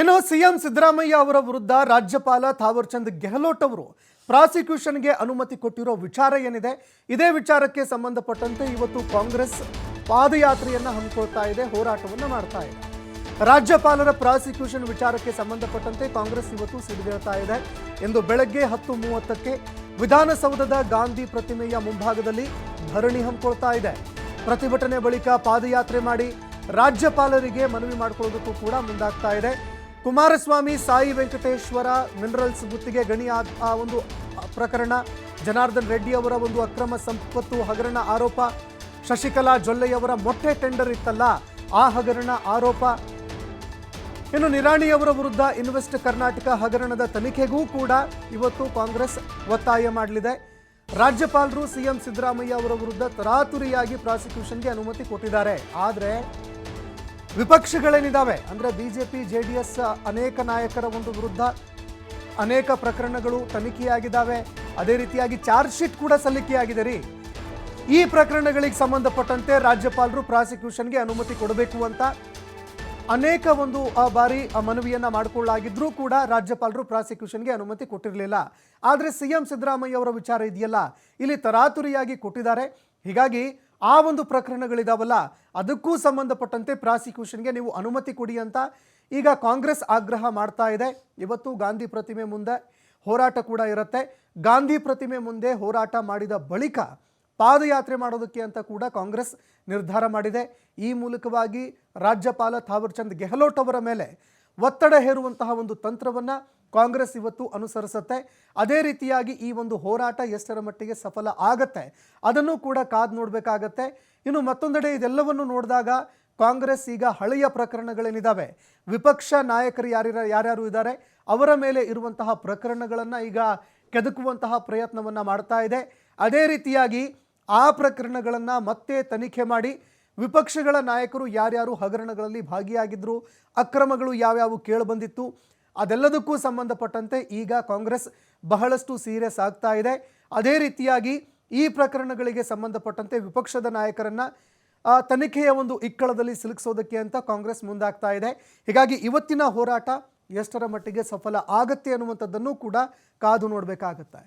ಇನ್ನು ಸಿಎಂ ಸಿದ್ದರಾಮಯ್ಯ ಅವರ ವಿರುದ್ಧ ರಾಜ್ಯಪಾಲ ಥಾವರ್ಚಂದ್ ಗೆಹ್ಲೋಟ್ ಅವರು ಪ್ರಾಸಿಕ್ಯೂಷನ್ಗೆ ಅನುಮತಿ ಕೊಟ್ಟಿರೋ ವಿಚಾರ ಏನಿದೆ? ಇದೇ ವಿಚಾರಕ್ಕೆ ಸಂಬಂಧಪಟ್ಟಂತೆ ಇವತ್ತು ಕಾಂಗ್ರೆಸ್ ಪಾದಯಾತ್ರೆಯನ್ನು ಹಮ್ಮಿಕೊಳ್ತಾ ಇದೆ, ಹೋರಾಟವನ್ನು ಮಾಡ್ತಾ ಇದೆ. ರಾಜ್ಯಪಾಲರ ಪ್ರಾಸಿಕ್ಯೂಷನ್ ವಿಚಾರಕ್ಕೆ ಸಂಬಂಧಪಟ್ಟಂತೆ ಕಾಂಗ್ರೆಸ್ ಇವತ್ತು ಸಿಡಿದೇಳ್ತಾ ಇದೆ. ಎಂದು ಬೆಳಗ್ಗೆ ಹತ್ತು ಮೂವತ್ತಕ್ಕೆ ವಿಧಾನಸೌಧದ ಗಾಂಧಿ ಪ್ರತಿಮೆಯ ಮುಂಭಾಗದಲ್ಲಿ ಧರಣಿ ಹಮ್ಮಿಕೊಳ್ತಾ ಇದೆ. ಪ್ರತಿಭಟನೆ ಬಳಿಕ ಪಾದಯಾತ್ರೆ ಮಾಡಿ ರಾಜ್ಯಪಾಲರಿಗೆ ಮನವಿ ಮಾಡಿಕೊಳ್ಳೋದಕ್ಕೂ ಕೂಡ ಮುಂದಾಗ್ತಾ ಇದೆ. ಕುಮಾರಸ್ವಾಮಿ, ಸಾಯಿ ವೆಂಕಟೇಶ್ವರ ಮಿನರಲ್ಸ್ ಗುತ್ತಿಗೆ ಗಣಿ ಆ ಒಂದು ಪ್ರಕರಣ, ಜನಾರ್ದನ್ ರೆಡ್ಡಿ ಅವರ ಒಂದು ಅಕ್ರಮ ಸಂಪತ್ತು ಹಗರಣ ಆರೋಪ, ಶಶಿಕಲಾ ಜೊಲ್ಲೆಯವರ ಮೊಟ್ಟೆ ಟೆಂಡರ್ ಇತ್ತಲ್ಲ, ಆ ಹಗರಣ ಆರೋಪ. ಇನ್ನು ನಿರಾಣಿಯವರ ವಿರುದ್ಧ ಇನ್ವೆಸ್ಟ್ ಕರ್ನಾಟಕ ಹಗರಣದ ತನಿಖೆಗೂ ಕೂಡ ಇವತ್ತು ಕಾಂಗ್ರೆಸ್ ಒತ್ತಾಯ ಮಾಡಲಿದೆ. ರಾಜ್ಯಪಾಲರು ಸಿಎಂ ಸಿದ್ದರಾಮಯ್ಯ ಅವರ ವಿರುದ್ಧ ತರಾತುರಿಯಾಗಿ ಪ್ರಾಸಿಕ್ಯೂಷನ್ಗೆ ಅನುಮತಿ ಕೊಟ್ಟಿದ್ದಾರೆ. ಆದರೆ ವಿಪಕ್ಷಗಳೇನಿದ್ದಾವೆ ಅಂದರೆ ಬಿಜೆಪಿ ಜೆ ಡಿ ಎಸ್ ಅನೇಕ ನಾಯಕರ ಒಂದು ವಿರುದ್ಧ ಅನೇಕ ಪ್ರಕರಣಗಳು ತನಿಖೆಯಾಗಿದ್ದಾವೆ ಅದೇ ರೀತಿಯಾಗಿ ಚಾರ್ಜ್ ಶೀಟ್ ಕೂಡ ಸಲ್ಲಿಕೆಯಾಗಿದೆ ರೀ. ಈ ಪ್ರಕರಣಗಳಿಗೆ ಸಂಬಂಧಪಟ್ಟಂತೆ ರಾಜ್ಯಪಾಲರು ಪ್ರಾಸಿಕ್ಯೂಷನ್ಗೆ ಅನುಮತಿ ಕೊಡಬೇಕು ಅಂತ ಅನೇಕ ಒಂದು ಬಾರಿ ಮನವಿಯನ್ನ ಮಾಡಿಕೊಳ್ಳಾಗಿದ್ರೂ ಕೂಡ ರಾಜ್ಯಪಾಲರು ಪ್ರಾಸಿಕ್ಯೂಷನ್ಗೆ ಅನುಮತಿ ಕೊಟ್ಟಿರಲಿಲ್ಲ. ಆದರೆ ಸಿ ಎಂ ಸಿದ್ದರಾಮಯ್ಯ ಅವರ ವಿಚಾರ ಇದೆಯಲ್ಲ? ಇಲ್ಲಿ ತರಾತುರಿಯಾಗಿ ಕೊಟ್ಟಿದ್ದಾರೆ. ಹೀಗಾಗಿ ಆ ಒಂದು ಪ್ರಕರಣಗಳಿದಾವಲ್ಲ, ಅದಕ್ಕೂ ಸಂಬಂಧಪಟ್ಟಂತೆ ಪ್ರಾಸಿಕ್ಯೂಷನ್ಗೆ ನೀವು ಅನುಮತಿ ಕೊಡಿ ಅಂತ ಈಗ ಕಾಂಗ್ರೆಸ್ ಆಗ್ರಹ ಮಾಡ್ತಾ ಇದೆ. ಇವತ್ತು ಗಾಂಧಿ ಪ್ರತಿಮೆ ಮುಂದೆ ಹೋರಾಟ ಕೂಡ ಇರುತ್ತೆ. ಗಾಂಧಿ ಪ್ರತಿಮೆ ಮುಂದೆ ಹೋರಾಟ ಮಾಡಿದ ಬಳಿಕ ಪಾದಯಾತ್ರೆ ಮಾಡೋದಕ್ಕೆ ಅಂತ ಕೂಡ ಕಾಂಗ್ರೆಸ್ ನಿರ್ಧಾರ ಮಾಡಿದೆ. ಈ ಮೂಲಕವಾಗಿ ರಾಜ್ಯಪಾಲ ಥಾವರ್ಚಂದ್ ಗೆಹ್ಲೋಟ್ ಅವರ ಮೇಲೆ ಒತ್ತಡ ಹೇರುವಂತಹ ಒಂದು ತಂತ್ರವನ್ನು ಕಾಂಗ್ರೆಸ್ ಇವತ್ತು ಅನುಸರಿಸುತ್ತೆ. ಅದೇ ರೀತಿಯಾಗಿ ಈ ಒಂದು ಹೋರಾಟ ಎಷ್ಟರ ಮಟ್ಟಿಗೆ ಸಫಲ ಆಗತ್ತೆ ಅದನ್ನು ಕೂಡ ಕಾದು ನೋಡಬೇಕಾಗತ್ತೆ. ಇನ್ನು ಮತ್ತೊಂದೆಡೆ ಇದೆಲ್ಲವನ್ನು ನೋಡಿದಾಗ ಕಾಂಗ್ರೆಸ್ ಈಗ ಹಳೆಯ ಪ್ರಕರಣಗಳೇನಿದ್ದಾವೆ ವಿಪಕ್ಷ ನಾಯಕರು ಯಾರ್ಯಾರ ಯಾರ್ಯಾರು ಇದ್ದಾರೆ? ಅವರ ಮೇಲೆ ಇರುವಂತಹ ಪ್ರಕರಣಗಳನ್ನು ಈಗ ಕೆದಕುವಂತಹ ಪ್ರಯತ್ನವನ್ನು ಮಾಡ್ತಾ ಇದೆ. ಅದೇ ರೀತಿಯಾಗಿ ಆ ಪ್ರಕರಣಗಳನ್ನು ಮತ್ತೆ ತನಿಖೆ ಮಾಡಿ ವಿಪಕ್ಷಗಳ ನಾಯಕರು ಯಾರ್ಯಾರು ಹಗರಣಗಳಲ್ಲಿ ಭಾಗಿಯಾಗಿದ್ದರು ಅಕ್ರಮಗಳು ಯಾವ್ಯಾವು ಕೇಳಿಬಂದಿತ್ತು, ಅದೆಲ್ಲದಕ್ಕೂ ಸಂಬಂಧಪಟ್ಟಂತೆ ಈಗ ಕಾಂಗ್ರೆಸ್ ಬಹಳಷ್ಟು ಸೀರಿಯಸ್ ಆಗ್ತಾ ಇದೆ. ಅದೇ ರೀತಿಯಾಗಿ ಈ ಪ್ರಕರಣಗಳಿಗೆ ಸಂಬಂಧಪಟ್ಟಂತೆ ವಿಪಕ್ಷದ ನಾಯಕರನ್ನ ತನಿಖೆಯ ಒಂದು ಇಕ್ಕಳದಲ್ಲಿ ಸಿಲುಕಿಸೋದಕ್ಕೆ ಅಂತ ಕಾಂಗ್ರೆಸ್ ಮುಂದಾಗ್ತಾ ಇದೆ. ಹೀಗಾಗಿ ಇವತ್ತಿನ ಹೋರಾಟ ಎಷ್ಟರ ಮಟ್ಟಿಗೆ ಸಫಲ ಆಗತ್ತೆ ಅನ್ನುವಂಥದ್ದನ್ನು ಕೂಡ ಕಾದು ನೋಡಬೇಕಾಗತ್ತೆ.